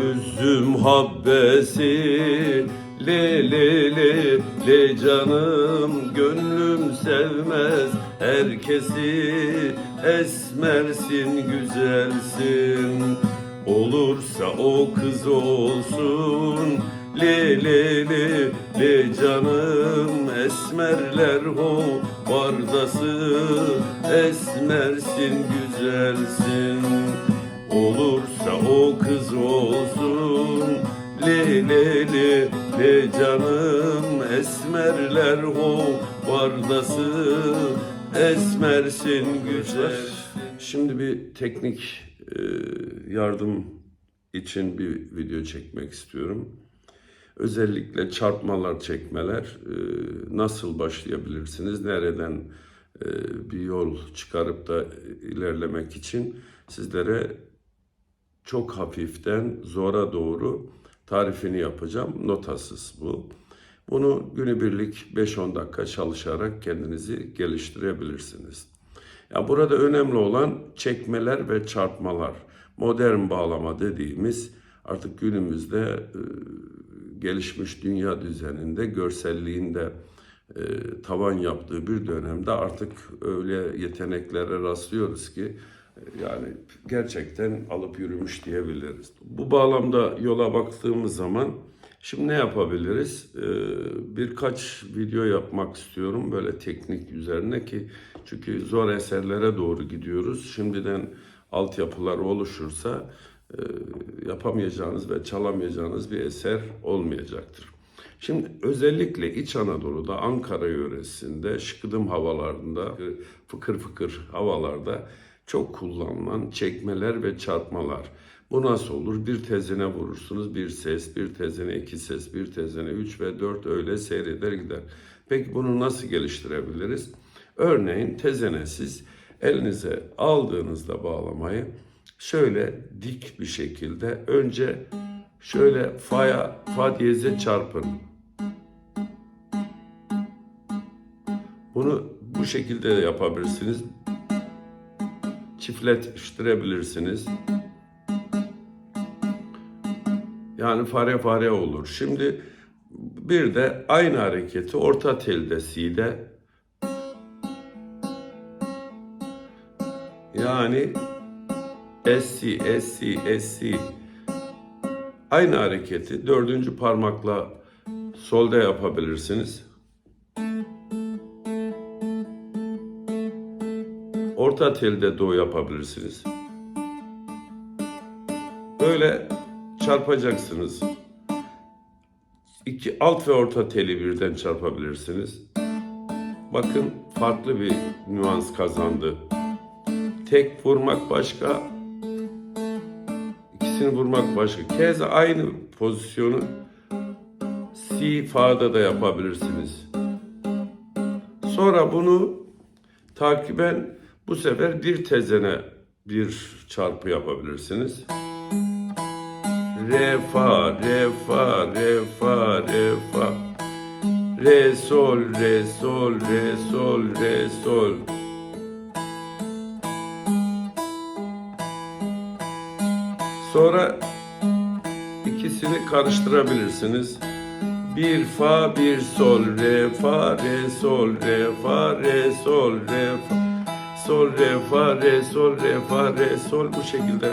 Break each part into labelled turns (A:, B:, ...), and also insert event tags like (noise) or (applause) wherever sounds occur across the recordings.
A: Üzüm habbesi Le le le le canım gönlüm sevmez. Herkesi esmersin güzelsin. Olursa o kız olsun le le le le canım esmerler ho vardası esmersin güzelsin Olursa o kız olsun Le le le le canım Esmerler ho vardası Esmersin güzel Şimdi bir teknik e, yardım için bir video çekmek istiyorum. Özellikle çarpmalar, çekmeler e, nasıl başlayabilirsiniz? Nereden e, bir yol çıkarıp da ilerlemek için sizlere çok hafiften zora doğru tarifini yapacağım. Notasız bu. Bunu günübirlik 5-10 dakika çalışarak kendinizi geliştirebilirsiniz. Ya burada önemli olan çekmeler ve çarpmalar. Modern bağlama dediğimiz artık günümüzde e, gelişmiş dünya düzeninde görselliğinde e, tavan yaptığı bir dönemde artık öyle yeteneklere rastlıyoruz ki yani gerçekten alıp yürümüş diyebiliriz. Bu bağlamda yola baktığımız zaman şimdi ne yapabiliriz? E, birkaç video yapmak istiyorum böyle teknik üzerine ki çünkü zor eserlere doğru gidiyoruz. Şimdiden altyapılar oluşursa e, yapamayacağınız ve çalamayacağınız bir eser olmayacaktır. Şimdi özellikle İç Anadolu'da, Ankara yöresinde, şıkıdım havalarında, fıkır fıkır havalarda çok kullanılan çekmeler ve çarpmalar. Bu nasıl olur? Bir tezine vurursunuz, bir ses, bir tezine iki ses, bir tezine üç ve dört öyle seyreder gider. Peki bunu nasıl geliştirebiliriz? Örneğin tezene siz elinize aldığınızda bağlamayı şöyle dik bir şekilde önce şöyle fa'ya fa diyeze çarpın. Bunu bu şekilde de yapabilirsiniz. Çiftleştirebilirsiniz. Yani fare fare olur. Şimdi bir de aynı hareketi orta telde si'de yani Essi, essi, essi. Aynı hareketi dördüncü parmakla solda yapabilirsiniz. Orta telde do yapabilirsiniz. Böyle çarpacaksınız. İki alt ve orta teli birden çarpabilirsiniz. Bakın farklı bir nüans kazandı. Tek vurmak başka, ikisini vurmak başka. Keza aynı pozisyonu si fa'da da yapabilirsiniz. Sonra bunu takiben bu sefer bir tezene bir çarpı yapabilirsiniz. Re fa, re fa, re fa, re fa. Re sol, re sol, re sol, re sol. Sonra ikisini karıştırabilirsiniz. Bir fa, bir sol, re fa, re sol, re fa, re sol, re fa, sol, re fa, re sol, re fa, re sol bu şekilde.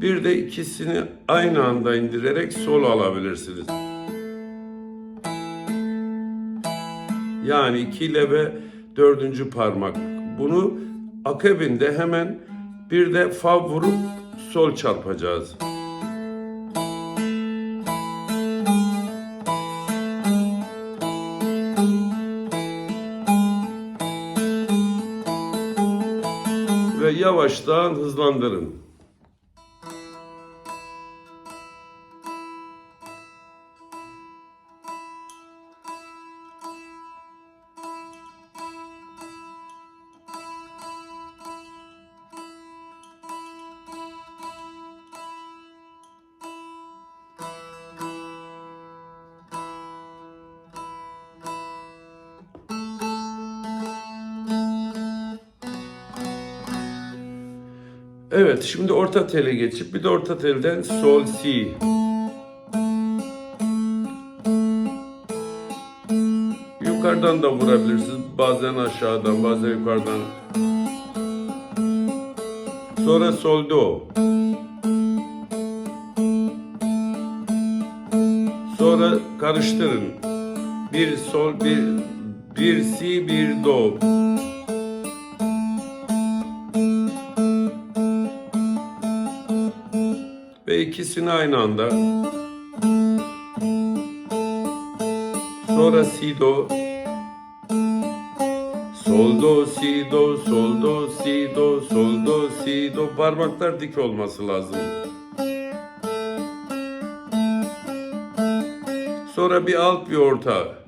A: Bir de ikisini aynı anda indirerek sol alabilirsiniz. Yani iki ile ve dördüncü parmak. Bunu akabinde hemen bir de fa vurup sol çarpacağız. Yavaştan hızlandırın. Evet şimdi orta tele geçip bir de orta telden sol si. Yukarıdan da vurabilirsiniz. Bazen aşağıdan, bazen yukarıdan. Sonra sol do. Sonra karıştırın. Bir sol, bir bir si, bir do. İkisini aynı anda. Sonra si do. Sol do, si do, sol do, si do, sol do, si do. Parmaklar dik olması lazım. Sonra bir alt bir orta.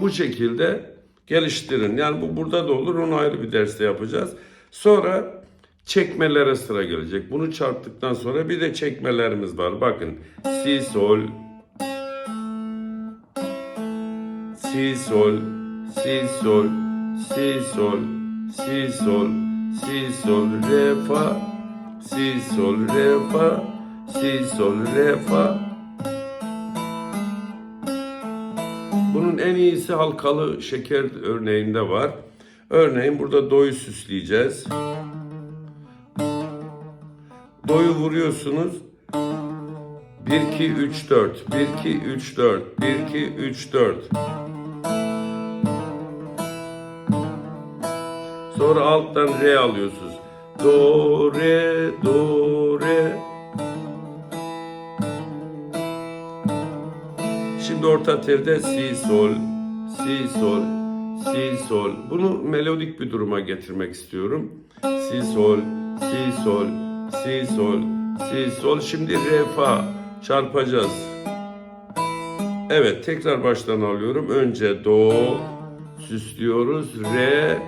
A: Bu şekilde geliştirin. Yani bu burada da olur, onu ayrı bir derste yapacağız. Sonra çekmelere sıra gelecek. Bunu çarptıktan sonra bir de çekmelerimiz var. Bakın si sol, si sol, si sol, si sol, si sol, si sol, re fa, si sol, re fa, si sol, re fa. Bunun en iyisi halkalı şeker örneğinde var. Örneğin burada do'yu süsleyeceğiz. Do'yu vuruyorsunuz. 1 2 3 4 1 2 3 4 1 2 3 4 Sonra alttan re alıyorsunuz. Do re do re Şimdi orta telde si sol, si sol, si sol. Bunu melodik bir duruma getirmek istiyorum. Si sol, si sol, si sol, si sol. Şimdi re fa çarpacağız. Evet tekrar baştan alıyorum. Önce do süslüyoruz. Re,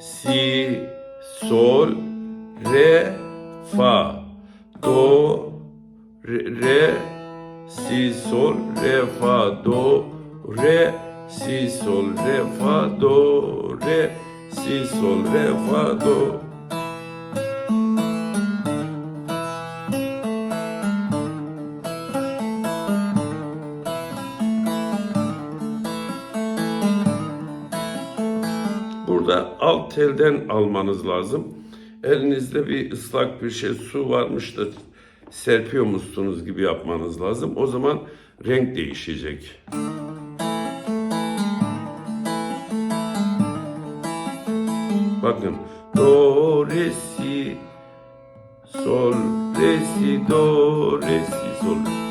A: si, sol, re, fa. Do, re, re si sol re fa do re. Si sol re fa do re. Si sol re fa do. Burada alt telden almanız lazım. Elinizde bir ıslak bir şey su varmış da serpiyormuşsunuz gibi yapmanız lazım. O zaman renk değişecek. Bakın do re si sol re si do re si sol.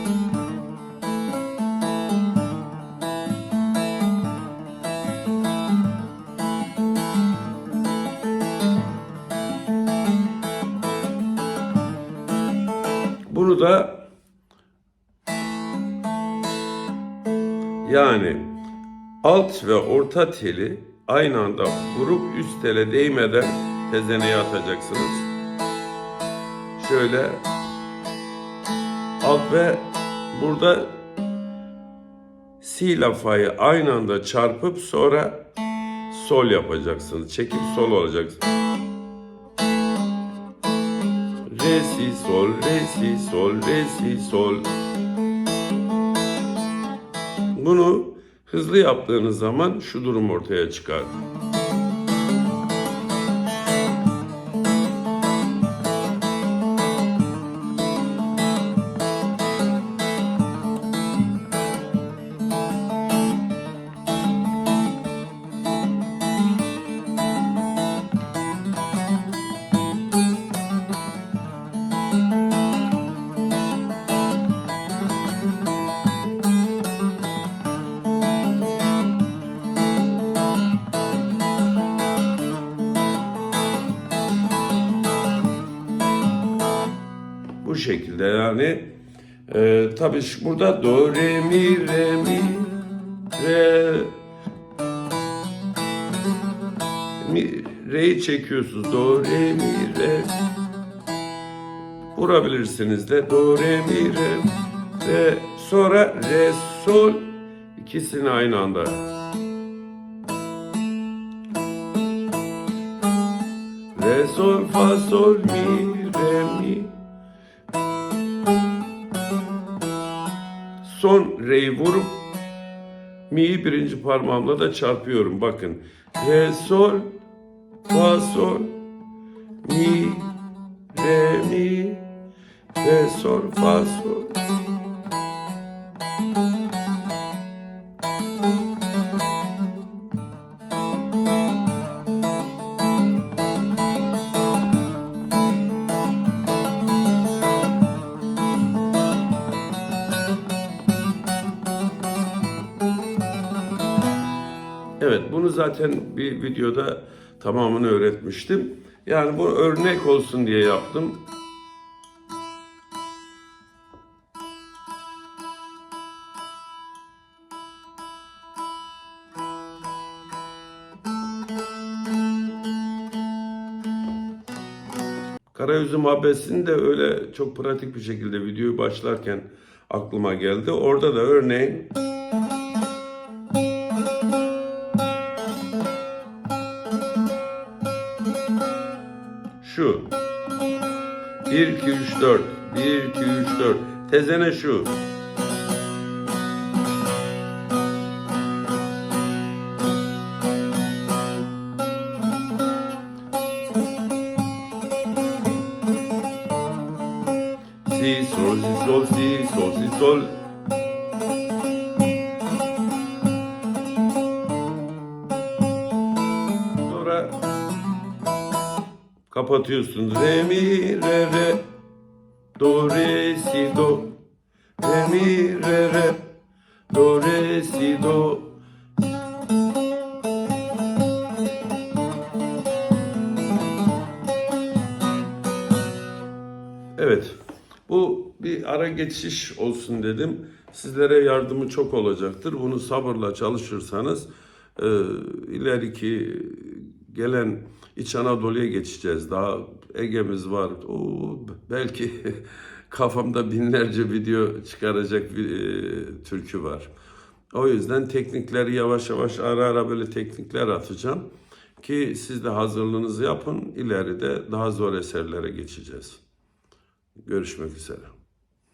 A: Yani alt ve orta teli aynı anda vurup üst tele değmeden tezeneye atacaksınız. Şöyle alt ve burada si ile fa'yı aynı anda çarpıp sonra sol yapacaksınız. Çekip sol olacaksınız. Re si sol, re si sol, re si sol. Bunu hızlı yaptığınız zaman şu durum ortaya çıkar. Şekilde yani. Ee, tabii burada do, re, mi, re, mi, re. Mi, re'yi çekiyorsunuz. Do, re, mi, re. Vurabilirsiniz de. Do, re, mi, re. Re, sonra re, sol. ikisini aynı anda. Re, sol, fa, sol, mi, Son re'yi vurup mi'yi birinci parmağımla da çarpıyorum. Bakın. Re, sol, fa, sol, mi, re, mi, re, sol, fa, sol. Zaten bir videoda tamamını öğretmiştim. Yani bu örnek olsun diye yaptım. Karayüzüm abesini de öyle çok pratik bir şekilde videoyu başlarken aklıma geldi. Orada da örneğin 1 2 3 4 1 2 3 4 tezene şu. Si sol si sol si sol si sol kapatıyorsun. Re mi re re do re si do re mi re re do re si do Evet. Bu bir ara geçiş olsun dedim. Sizlere yardımı çok olacaktır. Bunu sabırla çalışırsanız e, ileriki gelen İç Anadolu'ya geçeceğiz. Daha Ege'miz var. Oo, belki (laughs) kafamda binlerce video çıkaracak bir e, türkü var. O yüzden teknikleri yavaş yavaş ara ara böyle teknikler atacağım. Ki siz de hazırlığınızı yapın. İleride daha zor eserlere geçeceğiz. Görüşmek üzere.